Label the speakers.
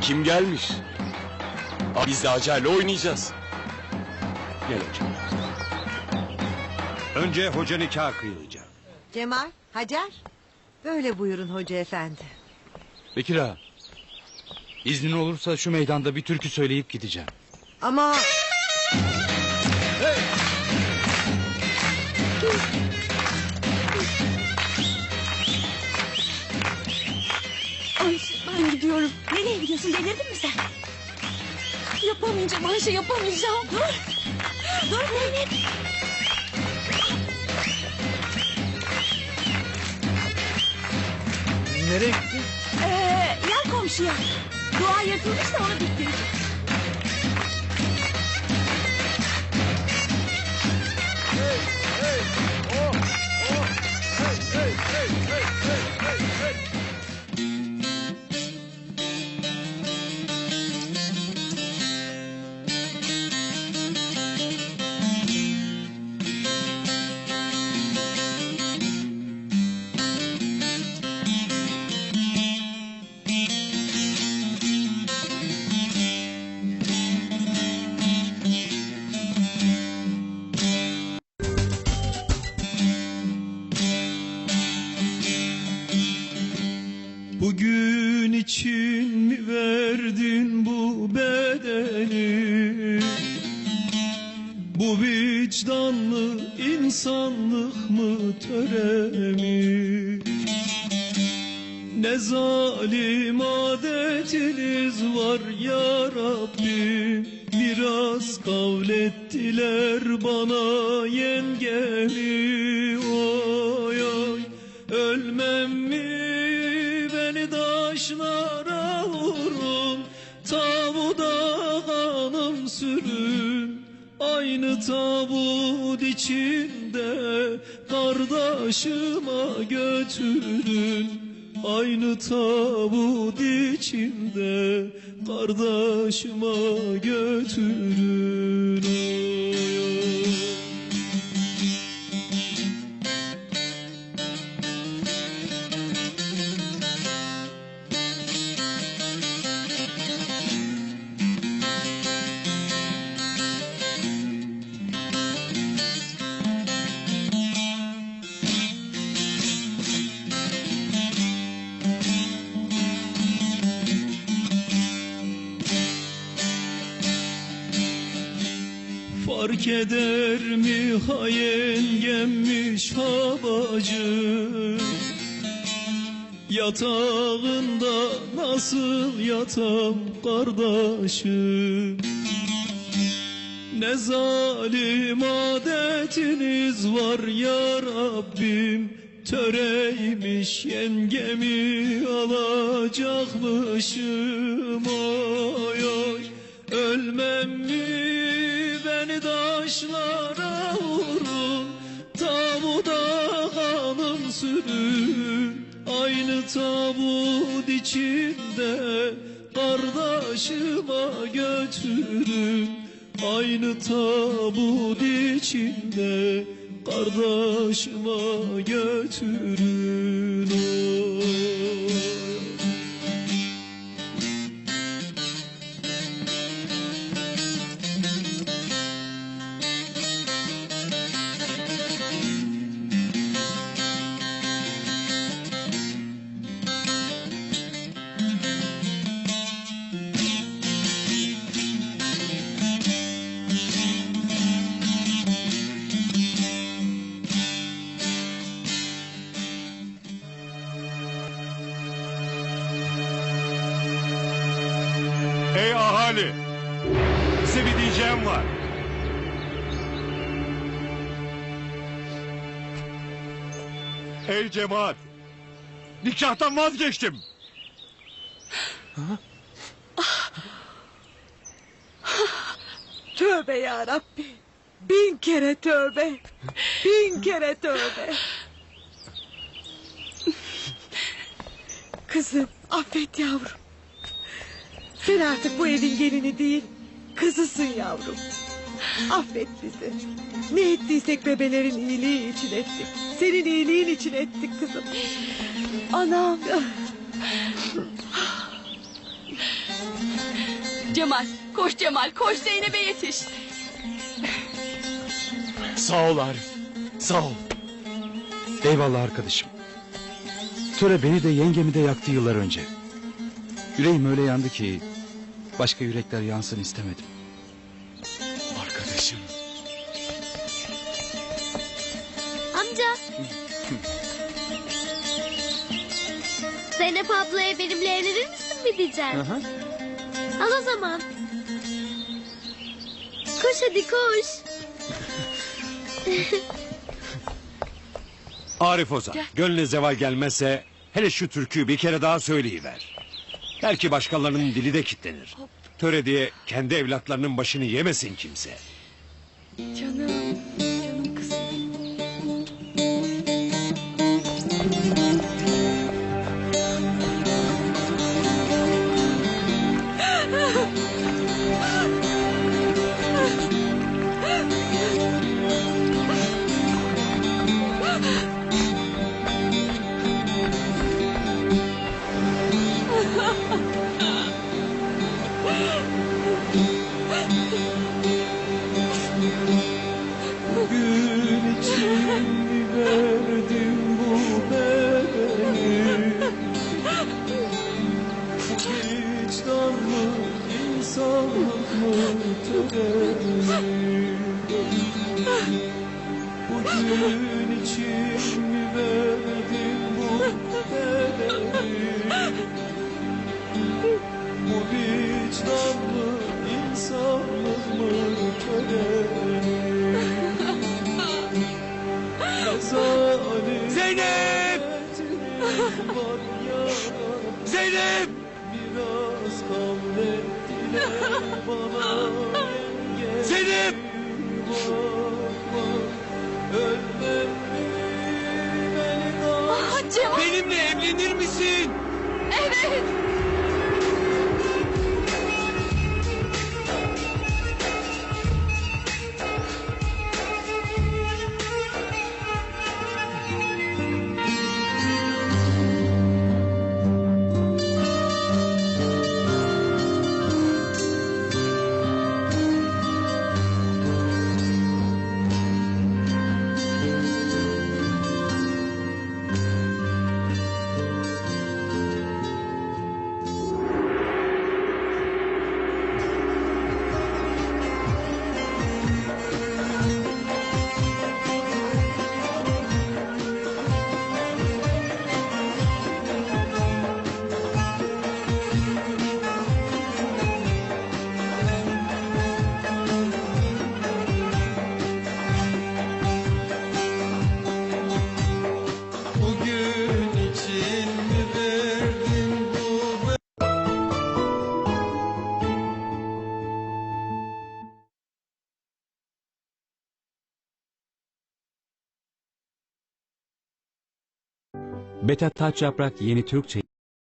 Speaker 1: Kim gelmiş? Aa, Biz de Hacer'le oynayacağız. Gel hocam.
Speaker 2: Önce hoca nikah kıyılacak.
Speaker 3: Cemal, Hacer. Böyle buyurun hoca efendi.
Speaker 4: Bekir ağa. İznin olursa şu meydanda bir türkü söyleyip gideceğim.
Speaker 3: Ama
Speaker 5: Ayşe ben gidiyorum. Nereye gidiyorsun delirdin mi sen? Yapamayacağım Ayşe yapamayacağım. Dur. Dur Zeynep.
Speaker 3: nereye gittin?
Speaker 5: Ee, yan komşuya. Dua yırtılmış da onu diktirecek.
Speaker 6: Bu vicdanlı insanlık mı töre mi? Ne zalim adetiniz var ya Rabbim Biraz kavlettiler bana yengemi. Oy oy. Ölmem mi Aynı tabut içinde Kardeşime götürün Aynı tabut içinde Kardeşime götürün Fark eder mi ha yengemmiş ha bacı Yatağında nasıl yatam kardeşim Ne zalim adetiniz var ya Rabbim Töreymiş yengemi alacakmışım. Oy oy ölmem mi beni taşlara vurun Tabuda kanım sürün Aynı tabut içinde Kardeşime götürün Aynı tabut içinde Kardeşime götürün
Speaker 2: Ey ahali! Size bir diyeceğim var. Ey cemaat! Nikahtan vazgeçtim.
Speaker 3: Tövbe ya Rabbi. Bin kere tövbe. Bin kere tövbe. Kızım affet yavrum. Sen artık bu evin gelini değil, kızısın yavrum. Affet bizi. Ne ettiysek bebelerin iyiliği için ettik. Senin iyiliğin için ettik kızım.
Speaker 5: Anam. Cemal koş Cemal koş Zeynep'e yetiş.
Speaker 1: Sağ ol Arif. Sağ ol.
Speaker 4: Eyvallah arkadaşım. Töre beni de yengemi de yaktı yıllar önce. Yüreğim öyle yandı ki başka yürekler yansın istemedim.
Speaker 1: Arkadaşım.
Speaker 7: Amca. Zeynep ablaya benimle evlenir misin mi diyeceğim? Al o zaman. Koş hadi koş.
Speaker 2: Arif Ozan, gönlüne zeval gelmezse hele şu türküyü bir kere daha söyleyiver. Belki başkalarının dili de kitlenir. Töre diye kendi evlatlarının başını yemesin kimse.
Speaker 5: Canım
Speaker 6: Bugün için mi verdim bu bedeni Bu vicdan mı insanlık mı töreni
Speaker 2: Zeynep!
Speaker 6: Var ya
Speaker 2: Zeynep!
Speaker 6: biraz kavlettiler bana
Speaker 2: Zeynep!
Speaker 6: Bakma
Speaker 5: Cemal
Speaker 2: Benimle evlenir misin?
Speaker 5: evet.
Speaker 8: Beta Taç Yaprak yeni Türkçe